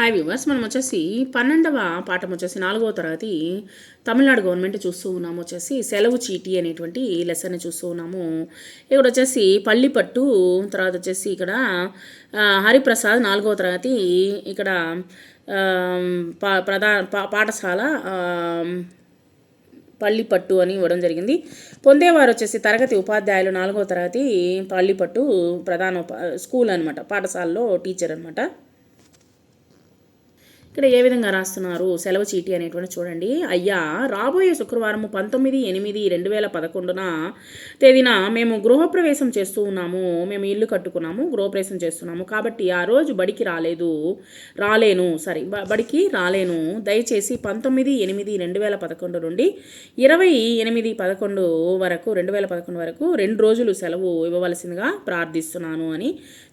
Hi viewers మనం వచ్చేసి పన్నెండవ పాఠం వచ్చేసి నాలుగవ తరగతి తమిళనాడు గవర్నమెంట్ చూస్తూ ఉన్నాము. వచ్చేసి సెలవు చీటీ అనేటువంటి లెసన్ చూస్తూ ఉన్నాము. ఇక్కడ వచ్చేసి పల్లిపట్టు తర్వాత వచ్చేసి ఇక్కడ హరిప్రసాద్ నాలుగవ తరగతి ఇక్కడ ప్రధాన పాఠశాల పల్లిపట్టు అని ఇవ్వడం జరిగింది. పొందేవారు వచ్చేసి తరగతి ఉపాధ్యాయులు నాలుగవ తరగతి పల్లిపట్టు ప్రధాన స్కూల్ అనమాట పాఠశాలలో టీచర్ అనమాట ఇక్కడ ఏ విధంగా రాస్తున్నారు? సెలవు చీటీ అనేటువంటి చూడండి. అయ్యా రాబోయే శుక్రవారం పంతొమ్మిది ఎనిమిది రెండు వేల పదకొండున తేదీన మేము గృహప్రవేశం చేస్తూ ఉన్నాము. మేము ఇల్లు కట్టుకున్నాము గృహప్రవేశం చేస్తున్నాము. కాబట్టి ఆ రోజు బడికి రాలేదు. రాలేను సారీ బడికి రాలేను. దయచేసి పంతొమ్మిది ఎనిమిది రెండు వేల పదకొండు నుండి ఇరవై ఎనిమిది పదకొండు వరకు రెండు వేల పదకొండు వరకు రెండు రోజులు సెలవు ఇవ్వవలసిందిగా ప్రార్థిస్తున్నాను అని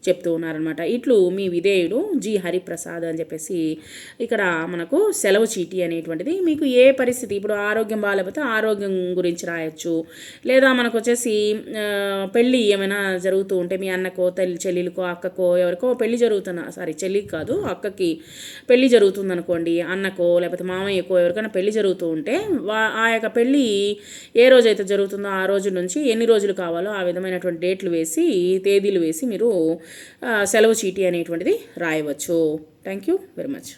చెప్తూ ఉన్నారనమాట ఇట్లు మీ విధేయుడు జి. హరిప్రసాద్ అని చెప్పేసి ఇక్కడ మనకు సెలవు చీటీ అనేటువంటిది మీకు ఏ పరిస్థితి? ఇప్పుడు ఆరోగ్యం బాగాలేకపోతే ఆరోగ్యం గురించి రాయొచ్చు. లేదా మనకు వచ్చేసి పెళ్ళి ఏమైనా జరుగుతూ ఉంటే మీ అన్నకో తల్లి చెల్లెలకో అక్కకో ఎవరికో పెళ్ళి జరుగుతున్న సారీ చెల్లికి కాదు అక్కకి పెళ్ళి జరుగుతుంది అనుకోండి అన్నకో లేకపోతే మామయ్యకో ఎవరికైనా పెళ్ళి జరుగుతూ ఉంటే ఆ యొక్క పెళ్ళి ఏ రోజైతే జరుగుతుందో ఆ రోజు నుంచి ఎన్ని రోజులు కావాలో ఆ విధమైనటువంటి డేట్లు వేసి తేదీలు వేసి మీరు సెలవు చీటీ అనేటువంటిది రాయవచ్చు. Thank you very much.